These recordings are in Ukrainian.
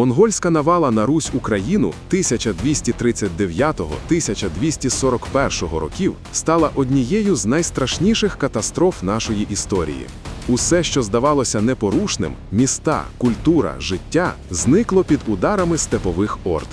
Монгольська навала на Русь Україну 1239-1241 років стала однією з найстрашніших катастроф нашої історії. Усе, що здавалося непорушним міста, культура, життя зникло під ударами степових орд.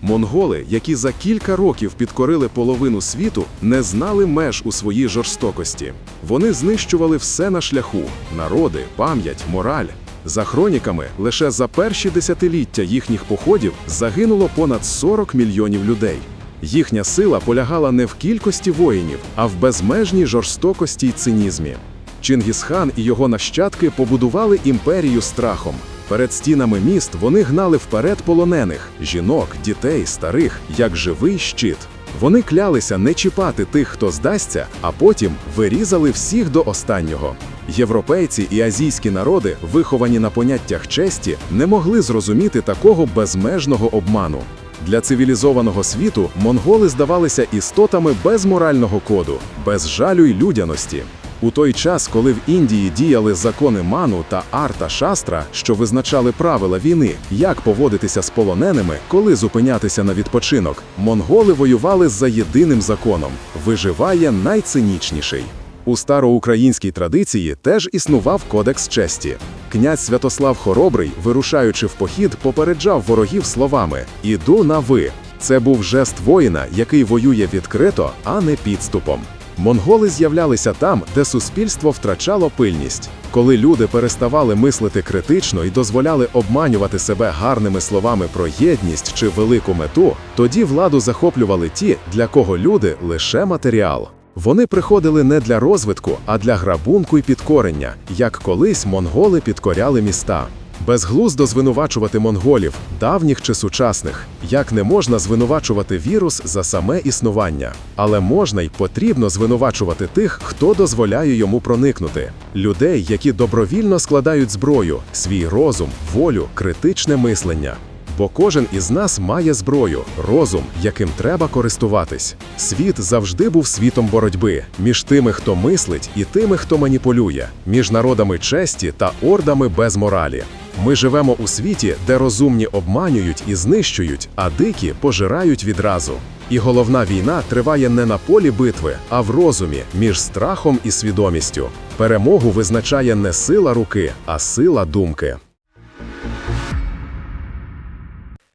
Монголи, які за кілька років підкорили половину світу, не знали меж у своїй жорстокості. Вони знищували все на шляху: народи, пам'ять, мораль. За хроніками, лише за перші десятиліття їхніх походів загинуло понад 40 мільйонів людей. Їхня сила полягала не в кількості воїнів, а в безмежній жорстокості й цинізмі. Чингісхан і його нащадки побудували імперію страхом. Перед стінами міст вони гнали вперед полонених жінок, дітей, старих, як живий щит. Вони клялися не чіпати тих, хто здасться, а потім вирізали всіх до останнього. Європейці і азійські народи, виховані на поняттях честі, не могли зрозуміти такого безмежного обману. Для цивілізованого світу монголи здавалися істотами без морального коду, без жалю й людяності. У той час, коли в Індії діяли закони ману та арта шастра, що визначали правила війни, як поводитися з полоненими, коли зупинятися на відпочинок, монголи воювали за єдиним законом: виживає найцинічніший. У староукраїнській традиції теж існував кодекс честі. Князь Святослав Хоробрий, вирушаючи в похід, попереджав ворогів словами Іду на ви. Це був жест воїна, який воює відкрито, а не підступом. Монголи з'являлися там, де суспільство втрачало пильність. Коли люди переставали мислити критично і дозволяли обманювати себе гарними словами про єдність чи велику мету, тоді владу захоплювали ті, для кого люди лише матеріал. Вони приходили не для розвитку, а для грабунку і підкорення, як колись монголи підкоряли міста. Безглуздо звинувачувати монголів, давніх чи сучасних, як не можна звинувачувати вірус за саме існування, але можна й потрібно звинувачувати тих, хто дозволяє йому проникнути, людей, які добровільно складають зброю, свій розум, волю, критичне мислення. Бо кожен із нас має зброю, розум, яким треба користуватись. Світ завжди був світом боротьби між тими, хто мислить, і тими, хто маніпулює, між народами честі та ордами без моралі. Ми живемо у світі, де розумні обманюють і знищують, а дикі пожирають відразу. І головна війна триває не на полі битви, а в розумі між страхом і свідомістю. Перемогу визначає не сила руки, а сила думки.